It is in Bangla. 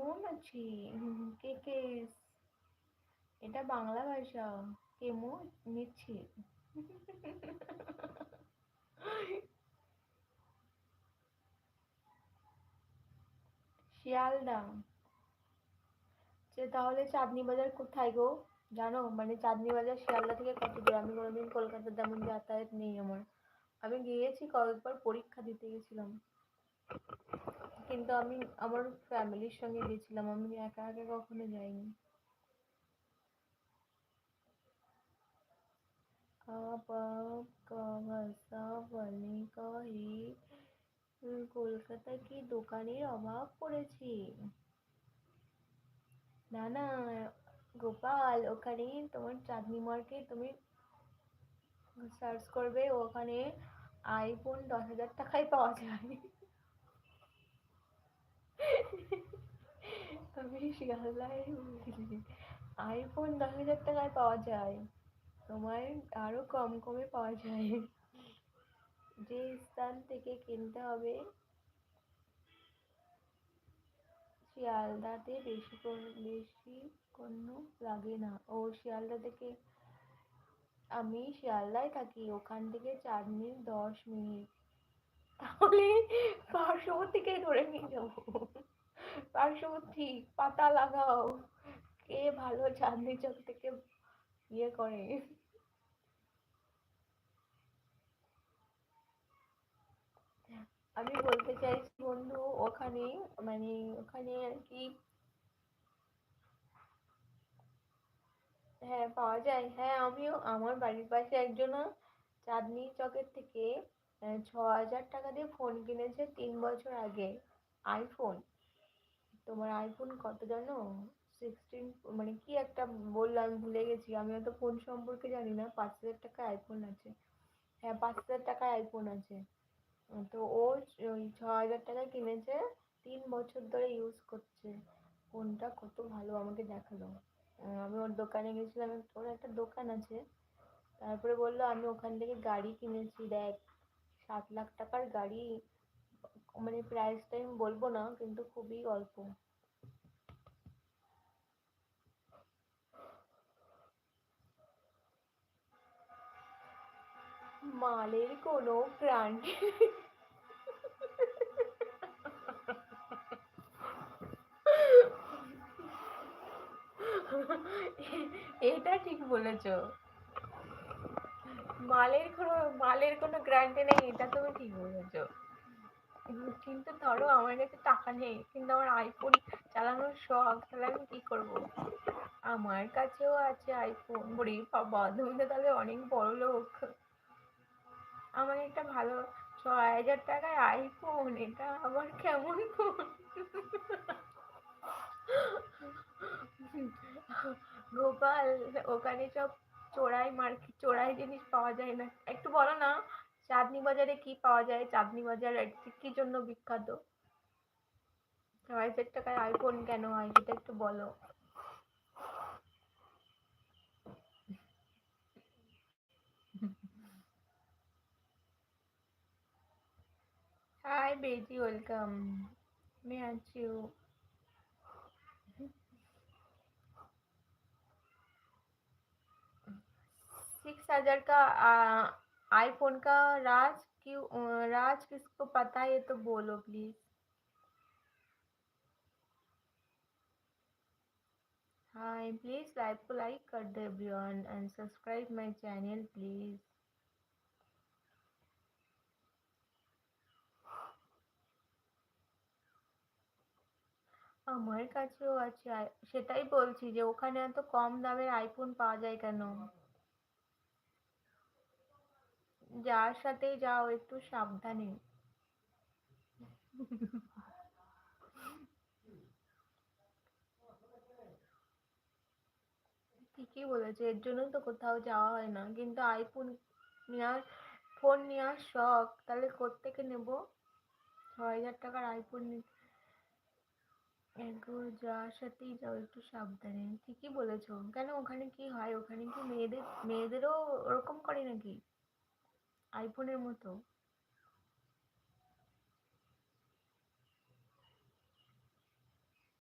কেমন আছি? কে কে এটা বাংলা ভাষা কেমন নিচ্ছি। শিয়ালদা। সে তাহলে চাঁদনি বাজার কোথায় গো? জানো মানে চাঁদনি বাজার শিয়ালদা থেকে কত দূর? আমি কোনোদিন কলকাতা তেমন যাতায়াত নেই আমার। আমি গিয়েছি কয়েকবার পরীক্ষা দিতে গেছিলাম। কিন্তু আমি আমার ফ্যামিলির সঙ্গে গেছিলাম, আমি একা একা কখনো যাইনি। কলকাতায় কি দোকানের অভাব পড়েছে? না না, গোপাল, ওখানে তোমার চাঁদনি মার্কেট তুমি সার্চ করবে, ওখানে আইফোন দশ হাজার টাকায় পাওয়া যায়। শিয়ালদায় আইফোন দশ হাজার টাকায় পাওয়া যায়। তোমার আরও কম কমে পাওয়া যায়। যে স্থান থেকে কিনতে হবে, শিয়ালদাতে বেশি বেশি কোনো লাগে না। ও শিয়ালদা থেকে আমি শিয়ালদায় থাকি, ওখান থেকে চাঁদনি দশ মিনিট। তাহলে পার্শ্ববর্তীকে ধরে নিয়ে যাব পার্শ্ববর্তী, পাতা লাগাও। কে ভালো চাঁদনি চক থেকে ইয়ে করে? আমি বলতে চাইছি বন্ধু, ওখানে মানে ওখানে আর কি হ্যাঁ পাওয়া যায়। হ্যাঁ আমিও, আমার বাড়ির পাশে একজনও চাঁদনি চকের থেকে ছ হাজার টাকা দিয়ে ফোন কিনেছে তিন বছর আগে। আইফোন তোমার আইফোন কত জানো? সিক্সটিন মানে কি একটা বললাম, ভুলে গেছি। আমি অত ফোন সম্পর্কে জানি না। পাঁচ হাজার টাকায় আইফোন আছে। হ্যাঁ পাঁচ হাজার টাকায় আইফোন আছে। তো ও ছ হাজার টাকায় কিনেছে, তিন বছর ধরে ইউজ করছে। ফোনটা কত ভালো, আমাকে দেখাল। আমি ওর দোকানে গেছিলাম, ওর একটা দোকান আছে। তারপরে বলল, আমি ওখান থেকে গাড়ি কিনেছি, দেখ। সাত লাখ টাকার গাড়ি মানে প্রাইসটা আমি বলব না, কিন্তু খুবই অল্প। মালের কোনো ব্র্যান্ড এটা ঠিক বলেছ। মালের কোনো মালের কোনো গ্যারান্টি নেই, এটা তুমি ঠিক বলেছ। কিন্তু ধরো আমার কাছে টাকা নেই, কিন্তু আমার আইফোন চালানোর শখ, তাহলে আমি কি করব? আমার কাছেও আছে আইফোন বলি বাবা তুমি তো তাহলে অনেক বড় লোক। আমার একটা ভালো ছ হাজার টাকায় আইফোন এটা আবার কেমন গোপাল, ওখানে সব চোরাই মার্কেট চোরাই জিনিস পাওয়া যায় না। একটু বলো না, চাঁদনি বাজারে কি পাওয়া যায়? চাঁদনি বাজার কি জন্য বিখ্যাত? হাজার টাকায় আইফোন কেন হয়, সেটা একটু বলো। হাই বেজি ওয়েলকাম মে আছি हजार का आईफोन का राज क्यों राज किसको पता है तो बोलो प्लीज हाय प्लीज लाइव को लाइक कर दो everyone and subscribe my channel please আমার কাছেও আছে সেটাই বলছি যে ওখানে এত কম দামের আইফোন পাওয়া যায় কেন যার সাথে যাও, একটু সাবধানে। ঠিকই বলেছে, এর জন্য তো কোথাও যাওয়া হয় না। কিন্তু আইফোন নেওয়ার ফোন নেওয়ার শখ, তাহলে কোত্থেকে নেব? ছ হাজার টাকার আইফোন একবার যার সাথেই যাও, একটু সাবধানে। ঠিকই বলেছ। কেন ওখানে কি হয়? ওখানে কি মেয়েদের, মেয়েদেরও ওরকম করে নাকি? আইফোনের মতো